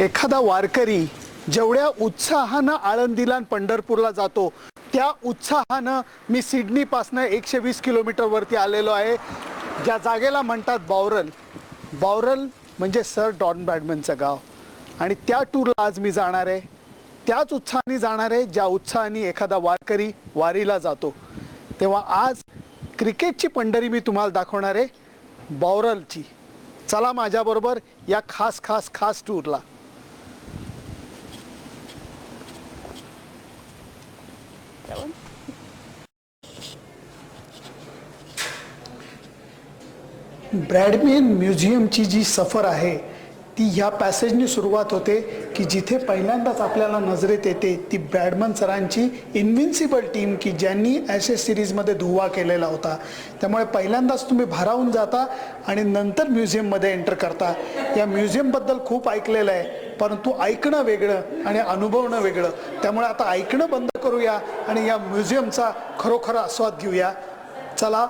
एखादा वारकरी जेवढ्या उत्साहानं आळंदीला आणि पंढरपूरला जातो त्या उत्साहानं मी सिडनीपासनं एकशे वीस किलोमीटरवरती आलेलो आहे. ज्या जागेला म्हणतात बावरल. बावरल म्हणजे सर डॉन बॅडमनचं गाव. आणि त्या टूरला आज मी जाणार आहे. त्याच उत्साहाने जाणार आहे ज्या उत्साहाने एखादा वारकरी वारीला जातो. तेव्हा आज क्रिकेटची पंढरी मी तुम्हाला दाखवणार आहे बावरलची. चला माझ्याबरोबर या खास खास खास टूरला. ब्रॅडमेन म्युझियमची जी सफर आहे ती ह्या पॅसेजनी सुरुवात होते की जिथे पहिल्यांदाच आपल्याला नजरेत येते ती ब्रॅडमन सरांची इन्व्हिन्सिबल टीम की ज्यांनी ॲशेस सिरीजमध्ये धुवा केलेला होता. त्यामुळे पहिल्यांदाच तुम्ही भारावून जाता आणि नंतर म्युझियममध्ये एंटर करता. या म्युझियमबद्दल खूप ऐकलेलं आहे. परंतु ऐकणं वेगळं आणि अनुभवणं वेगळं. त्यामुळे आता ऐकणं बंद करूया आणि या म्युझियमचा खरोखर आस्वाद घेऊया. चला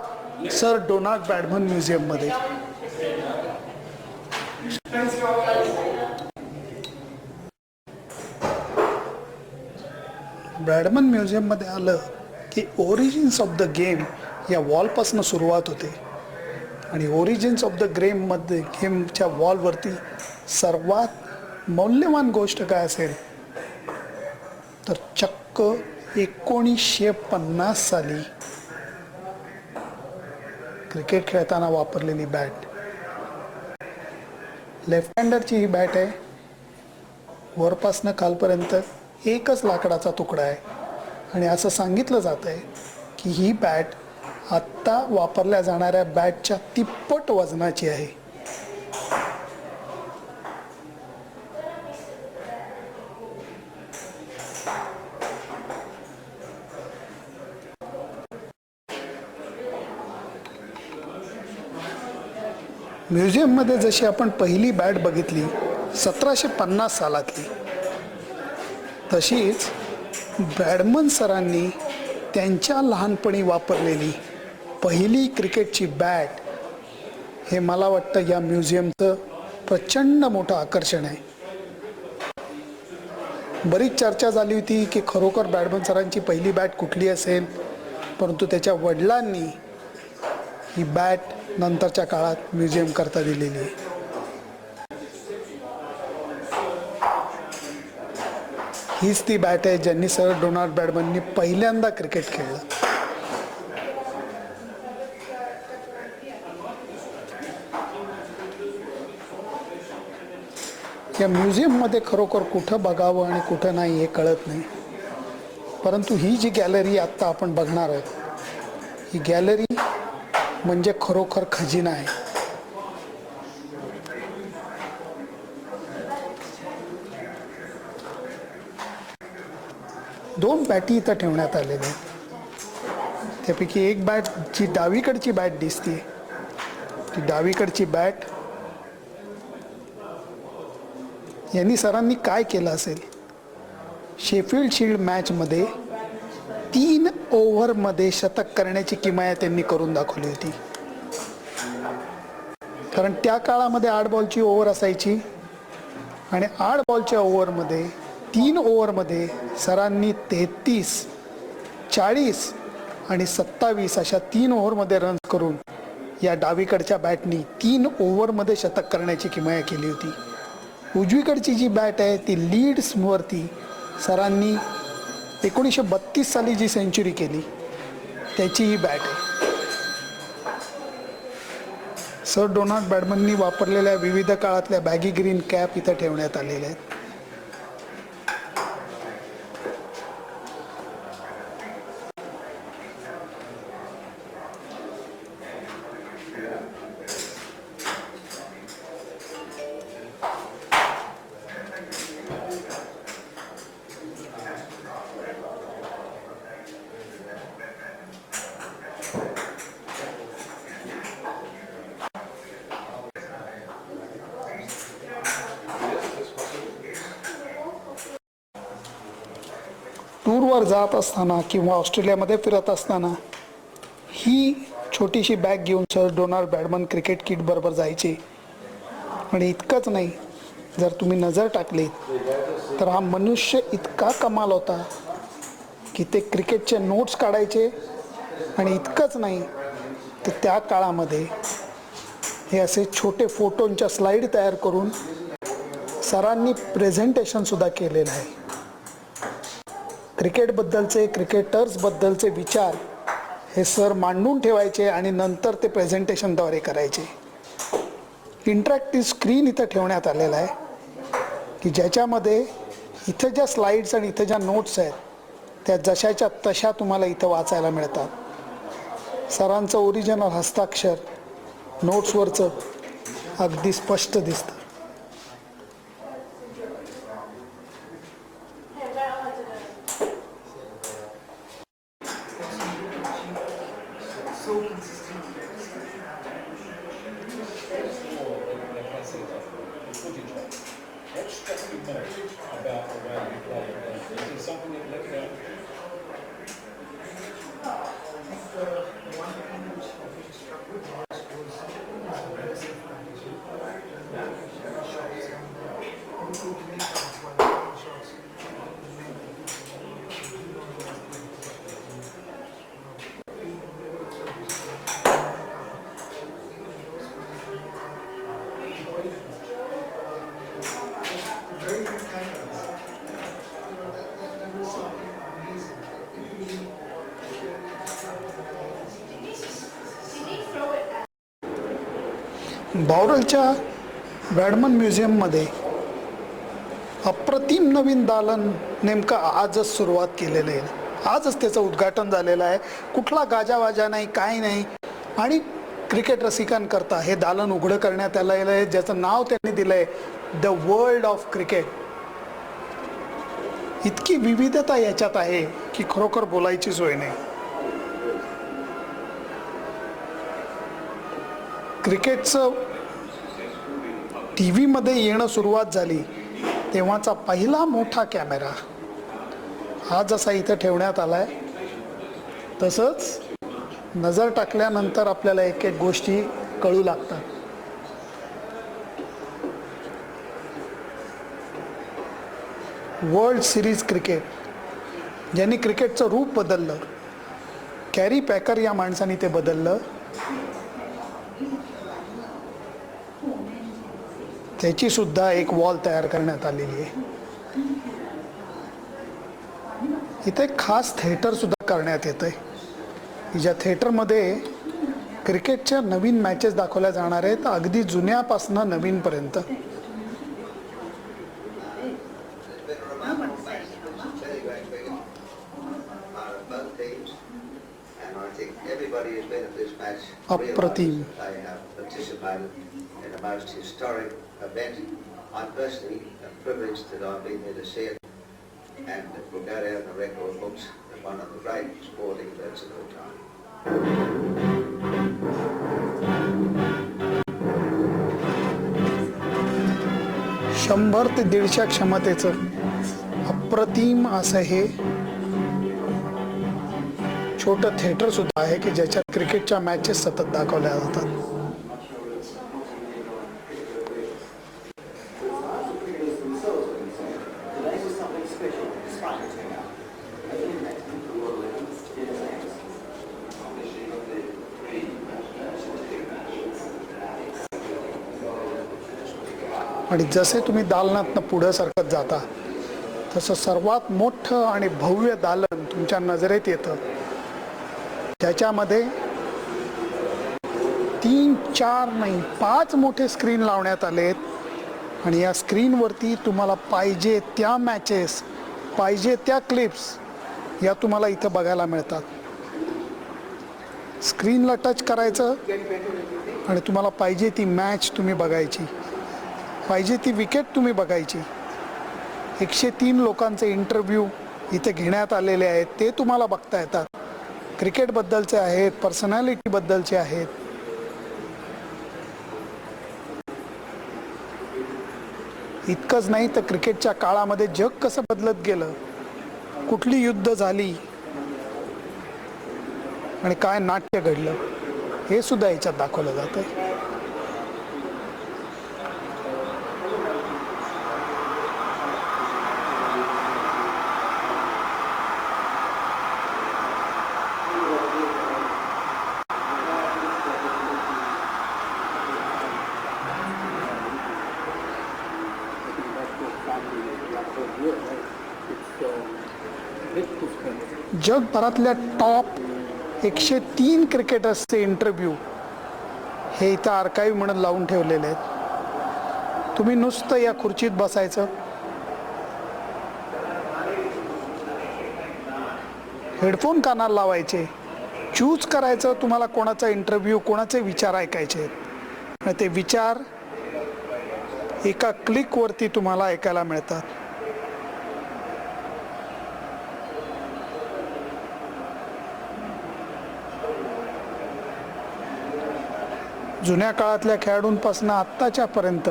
सर डोनाल्ड बॅडमन म्युझियममध्ये. ब्रॅडमन म्युझियममध्ये आलं की ओरिजिन्स ऑफ द गेम या वॉलपासून सुरुवात होते. आणि ओरिजिन्स ऑफ द ग्रेममध्ये गेमच्या वॉलवरती सर्वात मौल्यवान गोष्ट काय असेल? तर चक्क एकोणीसशे पन्नास साली क्रिकेट खेळताना वापरलेली बॅट. लेफ्ट हँडरची ही बॅट आहे. वरपासनं कालपर्यंत एकच लाकडाचा तुकडा आहे. आणि असं सांगितलं जात आहे की ही बॅट आत्ता वापरल्या जाणाऱ्या बॅटच्या तिप्पट वजनाची आहे. म्युझियममध्ये जशी आपण पहिली बॅट बघितली सतराशे पन्नास सालातली तशीच बॅडमन सरांनी त्यांच्या लहानपणी वापरलेली पहिली क्रिकेटची बॅट हे मला वाटतं या म्युझियमचं प्रचंड मोठं आकर्षण आहे. बरीच चर्चा झाली होती की खरोखर बॅडमन सरांची पहिली बॅट कुठली असेल परंतु त्याच्या वडिलांनी ही बॅट नंतरच्या काळात म्युझियम करता दिलेली. आहे हीच ती बॅट आहे ज्यांनी सर डोनाल्ड बॅडमननी पहिल्यांदा क्रिकेट खेळलं. या म्युझियममध्ये खरोखर कुठं बघावं आणि कुठं नाही हे कळत नाही. परंतु ही जी गॅलरी आत्ता आपण बघणार आहोत ही गॅलरी म्हणजे खरोखर खजिना आहे. दोन बॅटी इथं ठेवण्यात आलेल्या आहेत. त्यापैकी एक बॅट जी डावीकडची बॅट दिसते ती डावीकडची बॅट यांनी सरांनी काय केलं असेल? शेफिल्ड शिल्ड मॅचमध्ये तीन ओव्हरमध्ये शतक करण्याची किमाया त्यांनी करून दाखवली होती. कारण त्या काळामध्ये आठ बॉलची ओव्हर असायची आणि आठ बॉलच्या ओव्हरमध्ये तीन ओव्हरमध्ये सरांनी तेहतीस चाळीस आणि सत्तावीस अशा तीन ओव्हरमध्ये रन्स करून या डावीकडच्या बॅटनी तीन ओव्हरमध्ये शतक करण्याची किमया केली होती. उजवीकडची जी बॅट आहे ती लीड्सवरती सरांनी एकोणीसशे बत्तीस साली जी सेंचुरी केली त्याची ही बॅट आहे. सर डोनाल्ड बॅडमननी वापरलेल्या विविध काळातल्या बॅगी ग्रीन कॅप इथं ठेवण्यात आलेल्या आहेत. टूरवर जात असताना किंवा ऑस्ट्रेलियामध्ये फिरत असताना ही छोटीशी बॅग घेऊन sir Donald Bradman cricket kit बरोबर जायचे. आणि इतकंच नाही जर तुम्ही नजर टाकली तर हा मनुष्य इतका कमाल होता की ते क्रिकेटचे नोट्स काढायचे. आणि इतकंच नाही तर त्या काळामध्ये हे असे छोटे फोटोंच्या स्लाईड तयार करून सरांनी प्रेझेंटेशनसुद्धा केलेलं आहे. क्रिकेटबद्दलचे क्रिकेटर्सबद्दलचे विचार हे सर मांडून ठेवायचे आणि नंतर ते प्रेझेंटेशनद्वारे करायचे. इंटरॅक्टिव्ह स्क्रीन इथं ठेवण्यात आलेला आहे की ज्याच्यामध्ये इथं ज्या स्लाईड्स आणि इथं ज्या नोट्स आहेत त्या जशाच्या तशा तुम्हाला इथं वाचायला मिळतात. सरांचं ओरिजिनल हस्ताक्षर नोट्सवरचं अगदी स्पष्ट दिसतं. बावरलच्या बॅडमन म्युझियममध्ये अप्रतिम नवीन दालन नेमकं आजच सुरुवात केलेलं आहे. आजच त्याचं उद्घाटन झालेलं आहे. कुठला गाजावाजा नाही काय नाही. आणि क्रिकेट रसिकांकरता हे दालन उघडं करण्यात आलेलं आहे. ज्याचं नाव त्यांनी दिलं आहे द वर्ल्ड ऑफ क्रिकेट. इतकी विविधता याच्यात आहे की खरोखर बोलायची सोय नाही. क्रिकेटचं टी व्हीमध्ये येणं सुरुवात झाली तेव्हाचा पहिला मोठा कॅमेरा हा जसा इथं ठेवण्यात आला आहे तसंच नजर टाकल्यानंतर आपल्याला एक एक गोष्टी कळू लागतात. वर्ल्ड सिरीज क्रिकेट ज्यांनी क्रिकेटचं रूप बदललं कॅरी पॅकर या माणसाने ते बदललं. त्याची सुद्धा एक वॉल तयार करण्यात आलेली आहे. इथे खास थिएटर सुद्धा करण्यात येत आहे ज्या थिएटरमध्ये क्रिकेटच्या नवीन मॅचेस दाखवल्या जाणार आहेत अगदी जुन्यापासनं नवीनपर्यंत. अप्रतिम. Event. I'm personally privileged that I've been there to see it, and it will go down in the record books as one of the great sporting events of all time. शंभर ते दीडशे क्षमतेचं अप्रतिम असं हे छोटं थिएटर सुद्धा आहे की ज्याच्यात क्रिकेटच्या मॅचेस सतत दाखवल्या जातात आणि जसे तुम्ही दालनातनं पुढं सरकत जाता तसं सर्वात मोठं आणि भव्य दालन तुमच्या नजरेत येतं. त्याच्यामध्ये तीन चार नाही पाच मोठे स्क्रीन लावण्यात आलेत. आणि या स्क्रीनवरती तुम्हाला पाहिजे त्या मॅचेस पाहिजे त्या क्लिप्स या तुम्हाला इथं बघायला मिळतात. स्क्रीनला टच करायचं आणि तुम्हाला पाहिजे ती मॅच तुम्ही बघायची. पाहिजे ती विकेट तुम्ही बघायची. एकशे तीन लोकांचे इंटरव्ह्यू इथे घेण्यात आलेले आहेत ते तुम्हाला बघता येतात. क्रिकेटबद्दलचे आहेत पर्सनॅलिटीबद्दलचे आहेत. इतकंच नाही तर क्रिकेटच्या काळामध्ये जग कसं बदलत गेलं? कुठली युद्ध झाली? आणि काय नाट्य घडलं? हे सुद्धा याच्यात दाखवलं जातं जगभरातल्या टॉप एकशे तीन क्रिकेटर्सचे इंटरव्ह्यू हे इथं आर्काईव्ह म्हणून लावून ठेवलेले आहेत. तुम्ही नुसतं या खुर्चीत बसायचं. हेडफोन कानाला लावायचे. चूज करायचं तुम्हाला कोणाचा इंटरव्ह्यू कोणाचे विचार ऐकायचे आहेत. आणि ते विचार एका क्लिकवरती तुम्हाला ऐकायला मिळतात. जुन्या काळातल्या खेळाडूंपासून आत्ताच्यापर्यंत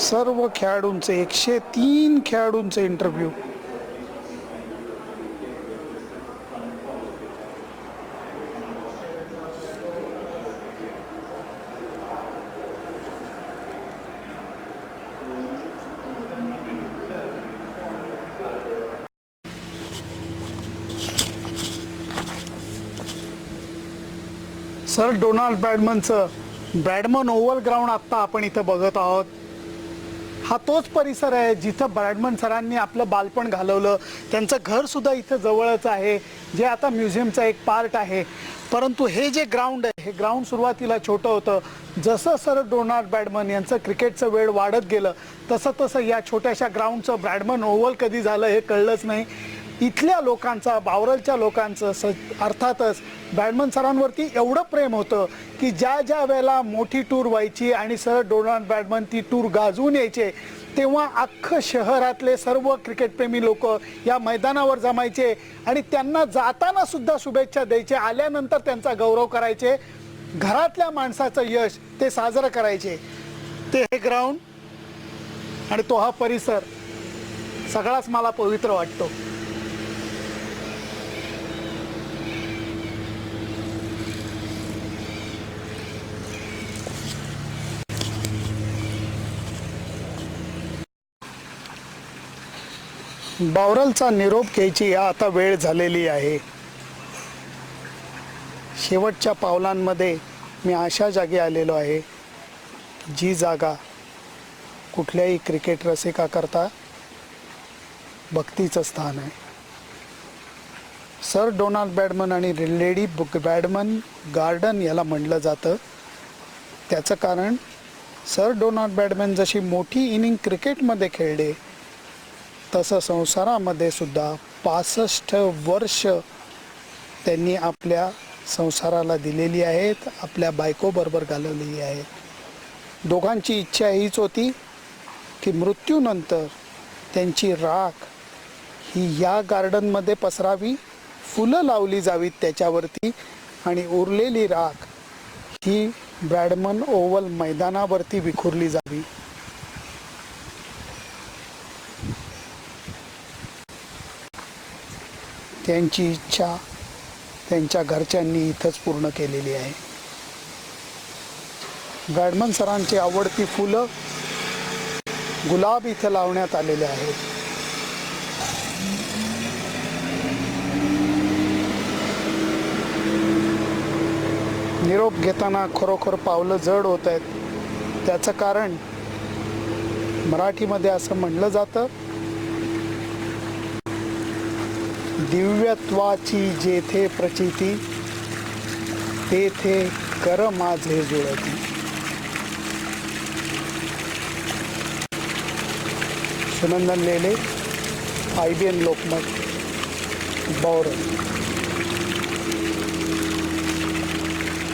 सर्व खेळाडूंचे एकशे तीन खेळाडूंचे इंटरव्ह्यू सर डोनाल्ड बॅडमनचं ब्रॅडमन ओव्हल ग्राउंड आत्ता आपण इथं बघत आहोत. हा तोच परिसर आहे जिथं ब्रॅडमन सरांनी आपलं बालपण घालवलं. त्यांचं घरसुद्धा इथं जवळच आहे जे आता म्युझियमचा एक पार्ट आहे. परंतु हे जे ग्राउंड आहे हे ग्राउंड सुरुवातीला छोटं होतं. जसं सर डोनाल्ड ब्रॅडमन यांचं क्रिकेटचं वेळ वाढत गेलं तसं तसं या छोट्याशा ग्राउंडचं ब्रॅडमन ओव्हल कधी झालं हे कळलंच नाही. इथल्या लोकांचा बावरलच्या लोकांचं स अर्थातच बॅडमन सरांवरती एवढं प्रेम होतं की ज्या ज्या वेळेला मोठी टूर व्हायची आणि सर डोनाल्ड बॅडमन ती टूर गाजवून यायचे तेव्हा अख्खं शहरातले सर्व क्रिकेटप्रेमी लोक या मैदानावर जमायचे आणि त्यांना जाताना सुद्धा शुभेच्छा द्यायचे. आल्यानंतर त्यांचा गौरव करायचे. घरातल्या माणसाचं यश ते साजरं करायचे. ते हे ग्राउंड आणि तो हा परिसर सगळाच मला पवित्र वाटतो. बावरलचा निरोप घ्यायची आता वेळ झालेली आहे. शेवटच्या पावलांमध्ये मी अशा जागी आलेलो आहे जी जागा कुठल्याही क्रिकेट रसिकाकरता भक्तीचं स्थान आहे. सर डोनाल्ड बॅडमन आणि लेडी बुक बॅडमन गार्डन याला म्हणलं जातं. त्याचं कारण सर डोनाल्ड बॅडमन जशी मोठी इनिंग क्रिकेटमध्ये खेळले तसं संसारामध्ये सुद्धा पासष्ट वर्ष त्यांनी आपल्या संसाराला दिलेली आहेत आपल्या बायकोबरोबर घालवलेली आहेत. दोघांची इच्छा हीच होती की मृत्यूनंतर त्यांची राख ही या गार्डनमध्ये पसरावी फुलं लावली जावीत त्याच्यावरती आणि उरलेली राख ही ब्रॅडमन ओव्हल मैदानावरती विखुरली जावी. त्यांची इच्छा त्यांच्या घरच्यांनी इथंच पूर्ण केलेली आहे. गाडमन सरांची आवडती फुलं गुलाब इथं लावण्यात आलेले आहेत. निरोप घेताना खरोखर पावलं जड होत आहेत. त्याचं कारण मराठीमध्ये असं म्हणलं जातं दिव्यत्वाची जेथे प्रचिती तेथे कर माझे जुळती. Sunandan Lele I B N Lokmat Baur